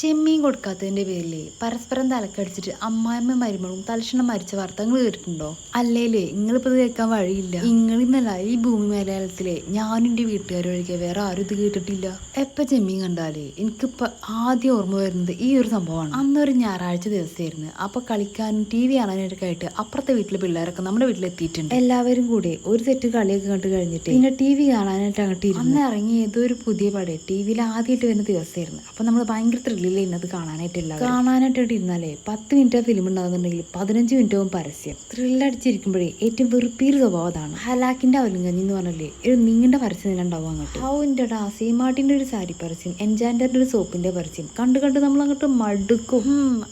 ചെമ്മീൻ കൊടുക്കാത്തതിന്റെ പേരിൽ പരസ്പരം തലക്കടിച്ചിട്ട് അമ്മായിമ്മ മരുമകളും തലക്ഷണം മരിച്ച വാർത്തകൾ കേട്ടിട്ടുണ്ടോ? അല്ലേലേ നിങ്ങളിപ്പോൾ ഇത് കേൾക്കാൻ വഴിയില്ല. നിങ്ങളിന്നല്ല ഈ ഭൂമി മലയാളത്തിലെ ഞാനും എന്റെ വീട്ടുകാരും ഒഴികെ വേറെ ആരും ഇത് കേട്ടിട്ടില്ല. എപ്പ ചെമ്മീൻ കണ്ടാലേ? എനിക്കിപ്പോൾ ആദ്യം ഓർമ്മ വരുന്നത് ഈ ഒരു സംഭവമാണ്. അന്നൊരു ഞായറാഴ്ച ദിവസമായിരുന്നു അപ്പോൾ കളിക്കാനും ടി വി കാണാനൊക്കെ ആയിട്ട് അപ്പുറത്തെ വീട്ടിലെ പിള്ളേരൊക്കെ നമ്മുടെ വീട്ടിലെത്തിയിട്ടുണ്ട്. എല്ലാവരും കൂടെ ഒരു സെറ്റ് കളിയൊക്കെ കണ്ടു കഴിഞ്ഞിട്ട് പിന്നെ ടി വി കാണാനായിട്ട് അങ്ങോട്ട്. അന്ന് ഇറങ്ങി ഏതോ ഒരു പുതിയ പടം. ടി വിയിൽ ആദ്യമായിട്ട് വരുന്ന ദിവസമായിരുന്നു അപ്പോൾ നമ്മൾ ഭയങ്കര ത്രില്ലിലായിരുന്നു ഇന്നത് കാണാനായിട്ടില്ല കാണാനായിട്ട് ഇന്നലെ പത്ത് മിനിറ്റ് ഫിലിം ഉണ്ടാകുന്നുണ്ടെങ്കിൽ പതിനഞ്ച് മിനിറ്റും പരസ്യം. ത്രില്ലടിച്ചിരിക്കുമ്പോഴേ ഏറ്റവും വെറുപ്പീര് സ്വഭാവം അതാണ്. ഹലാക്കിന്റെ അവലുങ്കഞ്ഞി എന്ന് പറഞ്ഞല്ലേ ഒരു നീണ്ട പരസ്യം തന്നെ ഉണ്ടാവും അങ്ങോട്ട്. ഓ ഇന്റെടാ സീമാട്ടിന്റെ ഒരു സാരി പരസ്യം എൻജാൻഡറിന്റെ ഒരു സോപ്പിന്റെ പരസ്യം. കണ്ടു കണ്ട് നമ്മൾ അങ്ങോട്ട് മടുക്കും.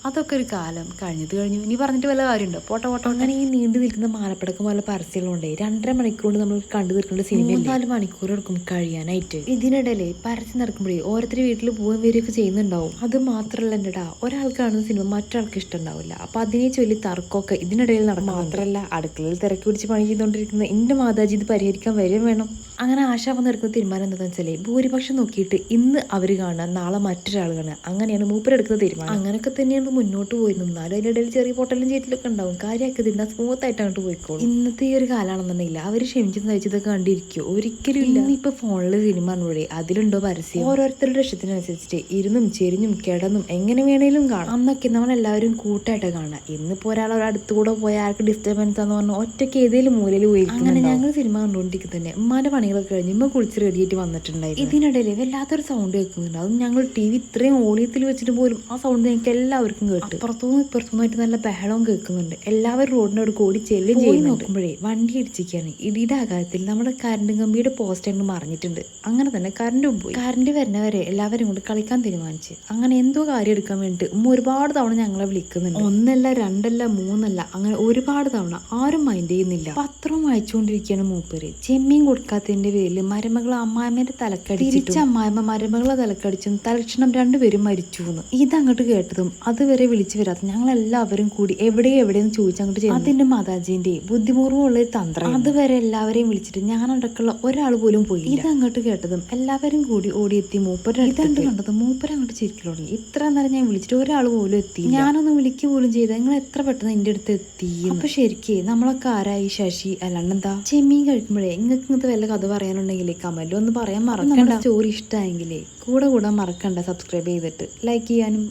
അതൊക്കെ ഒരു കാലം. കഴിഞ്ഞത് കഴിഞ്ഞു. ഇനി പറഞ്ഞിട്ട് വല്ല കാര്യമുണ്ടോ? പോട്ട പോട്ടെ അങ്ങനെ ഈ നീണ്ടു നിൽക്കുന്ന മാലപ്പടക്കം പോലെ പരസ്യങ്ങളുണ്ട് രണ്ടര മണിക്കൂർ നമ്മൾ കണ്ടു തീർക്കേണ്ട സിനിമ നാല് മണിക്കൂർ എടുക്കും കഴിയാനായിട്ട്. ഇതിനിടയിൽ പരസ്യം നടക്കുമ്പോഴേ ഓരോരുത്തർ വീട്ടിൽ പോവുകയും വരികയൊക്കെ ചെയ്യുന്നുണ്ടാവും. അത് മാത്രമല്ല എന്റെടാ ഒരാൾക്ക് കാണുന്ന സിനിമ മറ്റൊരാൾക്ക് ഇഷ്ടമുണ്ടാവില്ല അപ്പൊ അതിനെ ചൊല്ലി തർക്കമൊക്കെ ഇതിനിടയിൽ നടക്കും മാത്രമല്ല അടുക്കളയിൽ തിരക്കി പിടിച്ച് പണി ചെയ്തുകൊണ്ടിരിക്കുന്ന എന്റെ മാതാജി ഇത് പരിഹരിക്കാൻ വരും വേണം. അങ്ങനെ ആശ വന്നെടുക്കുന്ന തീരുമാനം എന്താണെന്ന് വെച്ചാലേ ഭൂരിപക്ഷം നോക്കിയിട്ട് ഇന്ന് അവർ കാണുക നാളെ മറ്റൊരാൾ കാണുക. അങ്ങനെയാണ് മൂപ്പരെടുക്കുന്ന തീരുമാനം. അങ്ങനെയൊക്കെ തന്നെയാണ് മുന്നോട്ട് പോയിരുന്നു എന്നാലും അതിനിടയിൽ ചെറിയ പൊട്ടലും ചേറ്റിലൊക്കെ ഉണ്ടാവും. കാര്യമൊക്കെ ഇതിന്റെ സ്മൂത്ത് ആയിട്ട് അങ്ങോട്ട് പോയിക്കോളും. ഇന്നത്തെ ഈ ഒരു കാലാണെന്നുണ്ടെങ്കിൽ അവർ ക്ഷമിച്ച് നയിച്ചതൊക്കെ കണ്ടിരിക്കും? ഒരിക്കലും ഇല്ല. ഇപ്പൊ ഫോണിൽ സിനിമ കാണുമ്പോഴേ അതിലുണ്ടോ പരസ്യം? ഓരോരുത്തരുടെ ഇഷ്ടത്തിനനുസരിച്ചിട്ട് ഇരുന്നും ചെരിഞ്ഞും കിടന്നും എങ്ങനെ വേണേലും കാണാം. അന്നൊക്കെ നമ്മളെല്ലാവരും കൂട്ടായിട്ട് കാണാം ഇന്നിപ്പോ ഒരാൾ ഒരടുത്ത് കൂടെ പോയാൽ ആർക്ക് ഡിസ്റ്റർബൻസ് ആണെന്ന് പറഞ്ഞാൽ ഒറ്റയ്ക്ക് ഏതെങ്കിലും മൂലയിൽ പോയി അങ്ങനെ ഞങ്ങൾ സിനിമ കണ്ടുകൊണ്ടിരിക്കും തന്നെ ഉമ്മാന്റെ പണികളൊക്കെ കഴിഞ്ഞ് ഇമ്മ കുളിച്ച് റെഡിയായിട്ട് വന്നിട്ടുണ്ടായി ഇതിനിടയിൽ വല്ലാത്തൊരു സൗണ്ട് കേൾക്കുന്നുണ്ട്. അതും ഞങ്ങൾ ടി വി ഇത്രയും ഓളിയത്തിൽ വെച്ചിട്ട് പോലും ആ സൗണ്ട് ഞങ്ങൾക്ക് എല്ലാവർക്കും കേട്ടു. പുറത്തുനിന്ന് ഇപ്പുറത്തുനിന്നായിട്ട് നല്ല ബഹളവും കേൾക്കുന്നുണ്ട്. എല്ലാവരും റോഡിനോട് കൂടി ചെല്ലും ചെയ്ത് നോക്കുമ്പോഴേ വണ്ടി ഇടിച്ചിരിക്കുകയാണ്. ഇടിയുടെ ആകാരത്തിൽ നമ്മുടെ കറണ്ട് കമ്പിയുടെ പോസ്റ്റ് അങ്ങ് മറിഞ്ഞിട്ടുണ്ട്. അങ്ങനെ തന്നെ കറണ്ടും പോയി. കറണ്ട് വരുന്നവരെ എല്ലാവരും കൂടി കളിക്കാൻ തീരുമാനിച്ചു. അങ്ങനെ എന്തോ കാര്യം എടുക്കാൻ വേണ്ടിയിട്ട് ഉമ്മ ഒരുപാട് തവണ ഞങ്ങളെ വിളിക്കുന്നുണ്ട്. ഒന്നല്ല രണ്ടല്ല മൂന്നല്ല അങ്ങനെ ഒരുപാട് തവണ. ആരും മൈൻഡ് ചെയ്യുന്നില്ല. പത്രം വായിച്ചുകൊണ്ടിരിക്കുകയാണ് മൂപ്പര്. ചെമ്മീൻ കൊടുക്കാത്തതിന്റെ പേരിൽ മരുമകൾ അമ്മായിമ്മേന്റെ തലക്കടി തിരിച്ച അമ്മായിമ്മ മരുമകളെ തലക്കടിച്ചും തലക്ഷണം രണ്ടുപേരും മരിച്ചു എന്ന് ഇതങ്ങോട്ട് കേട്ടതും അതുവരെ വിളിച്ചു വരാത്ത ഞങ്ങൾ എല്ലാവരും കൂടി എവിടെ എവിടെയെന്ന് ചോദിച്ചങ്ങോട്ട് ചെയ്യും അതിന്റെ മാതാജിന്റെ ബുദ്ധിപൂർവമുള്ള ഒരു തന്ത്രം. അതുവരെ എല്ലാവരെയും വിളിച്ചിട്ട് ഞാനടക്കമുള്ള ഒരാൾ പോലും പോയി ഇതങ്ങോട്ട് കേട്ടതും എല്ലാവരും കൂടി ഓടിയെത്തി മൂപ്പര് ഇതണ്ട് കണ്ടത്? മൂപ്പര് അങ്ങോട്ട് ചിരിക്കൽ തുടങ്ങി ഇത്ര നേരം ഞാൻ വിളിച്ചിട്ട് ഒരാൾ പോലും എത്തി ഞാനൊന്ന് വിളിക്കുക പോലും ചെയ്ത നിങ്ങൾ എത്ര പെട്ടെന്ന് എന്റെ അടുത്ത് എത്തി അപ്പൊ ശരിക്ക് നമ്മളൊക്കെ ആരായി? ശശി അല്ലാണ്ട് എന്താ? ചെമ്മീൻ കഴിക്കുമ്പോഴേ നിങ്ങൾക്ക് ഇങ്ങനത്തെ വല്ല കഥ പറയാനുണ്ടെങ്കിൽ കമന്റിൽ ഒന്ന് പറയാൻ മറക്കണ്ട. സ്റ്റോറി ഇഷ്ടമായെങ്കിലേ കൂടെ കൂടെ മറക്കണ്ട സബ്സ്ക്രൈബ് ചെയ്തിട്ട്. ലൈക്ക് ചെയ്യാനും